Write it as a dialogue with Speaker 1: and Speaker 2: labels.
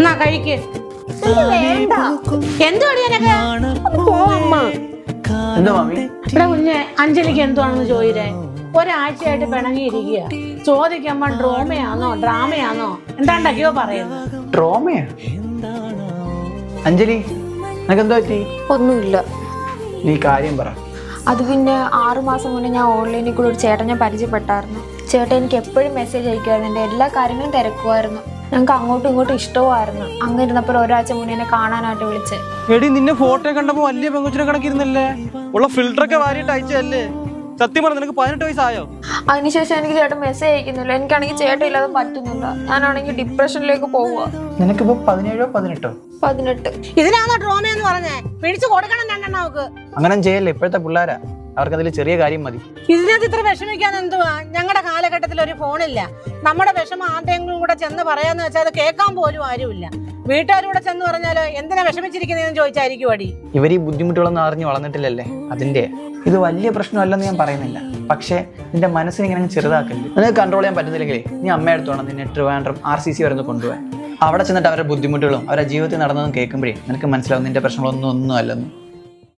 Speaker 1: എന്നാ കഴിക്ക്?
Speaker 2: വേണ്ട.
Speaker 1: എന്തുവാടി എനക്ക്
Speaker 2: പോവമ്മ
Speaker 3: എന്താ മാമി?
Speaker 1: ഇവിടെ കുഞ്ഞെ അഞ്ജലിക്ക് എന്തുവാണെന്ന് ചോദിരേ ഒരാഴ്ചയായിട്ട് പിണങ്ങിയിരിക്കുക ചോദിക്കുമ്പോ ഡ്രോമയാണോ ഡ്രാമയാണോ എന്താണ്ടൊക്കെയോ പറയുന്നത്
Speaker 3: ഡ്രോമയാ? അഞ്ജലി നിനക്ക് എന്താ പറ്റി?
Speaker 2: ഒന്നുമില്ല.
Speaker 3: നീ കാര്യം പറ.
Speaker 2: അത് പിന്നെ ആറുമാസം മുന്നേ ഞാൻ ഓൺലൈനിൽ കൂടെ ഒരു ചേട്ടനെ പരിചയപ്പെട്ടായിരുന്നു. ചേട്ടൻ എനിക്ക് എപ്പോഴും മെസ്സേജ് അയക്കുമായിരുന്നു എന്റെ എല്ലാ കാര്യങ്ങളും തിരക്കുമായിരുന്നു ഞങ്ങൾക്ക് അങ്ങോട്ടും ഇങ്ങോട്ടും ഇഷ്ടവുമായിരുന്നു അങ്ങനെ ഇരുന്നപ്പോൾ ഒരാഴ്ച മുന്നേ എന്നെ കാണാനായിട്ട് വിളിച്ച്.
Speaker 4: എടി നിന്നെ ഫോട്ടോ കണ്ടപ്പോ വലിയ പെങ്കുച്ചിനെ കണക്കിരുന്നല്ലേ? ഉള്ള ഫിൽറ്റർ ഒക്കെ വാരിയിട്ട് അയച്ചല്ലേ സത്യം പറഞ്ഞു നിനക്ക് പതിനെട്ട് വയസ്സായോ?
Speaker 2: അതിനുശേഷം എനിക്ക് ചേട്ടൻ മെസ്സേജ് അയക്കുന്നില്ല. എനിക്കാണെങ്കിൽ ചേട്ടൻ ഇല്ലാതെ പറ്റുന്നില്ല. ഞാനാണെങ്കിൽ ഡിപ്രഷനിലേക്ക് പോവുക
Speaker 3: നിനക്കിപ്പോ പതിനേഴോ പതിനെട്ടോ?
Speaker 2: പതിനെട്ട്.
Speaker 1: ഇതിനാണോ ഡ്രോമ എന്ന് പറഞ്ഞേ? പിടിച്ചു കൊടുക്കണം രണ്ടെണ്ണം അവക്ക്
Speaker 3: അങ്ങനെ ചെയ്യല്ലേ? ഇപ്പോഴത്തെ പിള്ളേരാ. അവർക്ക് അതിൽ ചെറിയ കാര്യം മതി.
Speaker 1: ഇതിനകത്ത് ഇത്ര വിഷമിക്കാൻ എന്തുവാ? ഞങ്ങളുടെ കാലഘട്ടത്തിൽ ഒരു ഫോണില്ല. നമ്മുടെ വിഷമം ആരുടെയെങ്കിലും കൂടെ ചെന്ന് പറയാന്ന് വെച്ചാൽ അത് കേൾക്കാൻ പോലും ആരുമില്ല. വീട്ടുകാരൂടെ ചെന്ന് പറഞ്ഞാലോ എന്തിനാ വിഷമിച്ചിരിക്കുന്നതെന്ന് ചോദിച്ചായിരിക്കും അടി.
Speaker 3: ഇവർ ഈ ബുദ്ധിമുട്ടുകളൊന്നും അറിഞ്ഞു വളർന്നിട്ടില്ലല്ലേ? അതിന്റെ. ഇത് വലിയ പ്രശ്നമല്ലെന്ന് ഞാൻ പറയുന്നില്ല. പക്ഷേ നിന്റെ മനസ്സിനെ ഇങ്ങനെ ചെറുതാക്കില്ല നിനക്ക് കൺട്രോൾ ചെയ്യാൻ പറ്റുന്നില്ലെങ്കിൽ നീ അമ്മ വേണം. നിന്നെ ട്രിവാൻഡ്രം ആർ സി സി വരുന്ന കൊണ്ടുപോകാൻ. അവിടെ ചെന്നിട്ട് അവരുടെ ബുദ്ധിമുട്ടുകളും അവരുടെ ജീവിതത്തിൽ നടന്നതും കേൾക്കുമ്പോഴേ നിനക്ക് മനസ്സിലാവും നിന്റെ പ്രശ്നങ്ങളൊന്നും ഒന്നും അല്ലെന്ന്.